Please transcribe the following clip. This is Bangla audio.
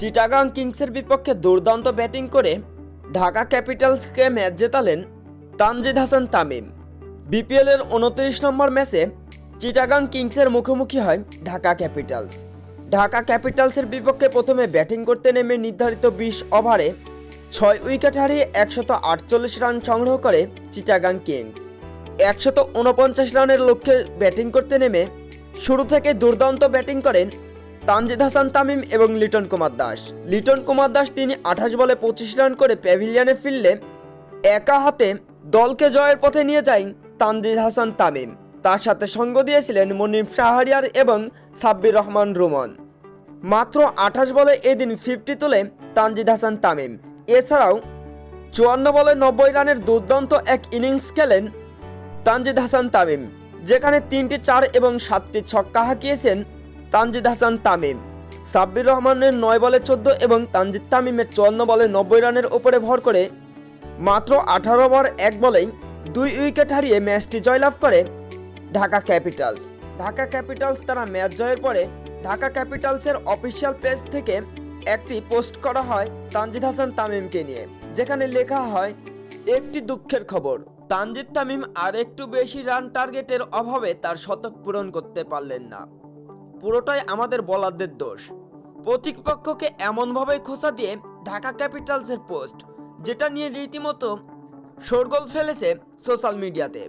চিটাগাং কিংসের বিপক্ষে দুর্দান্ত ব্যাটিং করে ঢাকা ক্যাপিটালসকে ম্যাচ জেতালেন তানজিদ হাসান তামিম। বিপিএলের উনত্রিশ নম্বর ম্যাচে চিটাগাং কিংসের মুখোমুখি হয় ঢাকা ক্যাপিটালস। ঢাকা ক্যাপিটালসের বিপক্ষে প্রথমে ব্যাটিং করতে নেমে নির্ধারিত বিশ ওভারে ছয় উইকেট হারিয়ে একশত আটচল্লিশ রান সংগ্রহ করে চিটাগাং কিংস। একশত উনপঞ্চাশ রানের লক্ষ্যে ব্যাটিং করতে নেমে শুরু থেকে দুর্দান্ত ব্যাটিং করেন তানজিদ হাসান তামিম এবং লিটন কুমার দাস। লিটন কুমার দাস তিনি আঠাশ বলে পঁচিশ রান করে প্যাভিলিয়নে ফিরলে একা হাতে দলকে জয়ের পথে নিয়ে যায় তানজিদ হাসান তামিম। তার সাথে সঙ্গ দিয়েছিলেন মনিম শাহরিয়ার এবং সাব্বির রহমান রুমন। মাত্র আঠাশ বলে এদিন ফিফটি তোলে তানজিদ হাসান তামিম। এছাড়াও চুয়ান্ন বলে নব্বই রানের দুর্দান্ত এক ইনিংস খেলেন তানজিদ হাসান তামিম, যেখানে তিনটি চার এবং সাতটি ছক্কা হাঁকিয়েছেন তানজিদ হাসান তামিম। সাব্বির রহমানের নয় বলে চোদ্দ এবং তানজিদ তামিমের চুয়ান্ন বলে নব্বই রানের ওপরে ভর করে মাত্র আঠারো ওভার, এক বলেই দুই উইকেট হারিয়ে ম্যাচটি জয়লাভ করে ঢাকা ক্যাপিটালস। ঢাকা ক্যাপিটালস তারা ম্যাচ জয়ের পরে ঢাকা ক্যাপিটালসের অফিসিয়াল পেজ থেকে একটি পোস্ট করা হয় তানজিদ হাসান তামিমকে নিয়ে, যেখানে লেখা হয়, একটি দুঃখের খবর, তানজিদ তামিম আর একটু বেশি রান টার্গেটের অভাবে তার শতক পূরণ করতে পারলেন না। পুরোটাই আমাদের বলারদের দোষ। প্রতিপক্ষকে এমনভাবে খোঁচা দিয়ে ঢাকা ক্যাপিটালসের পোস্ট, যেটা নিয়ে রীতিমতো শোরগোল ফেলেছে সোশ্যাল মিডিয়াতে।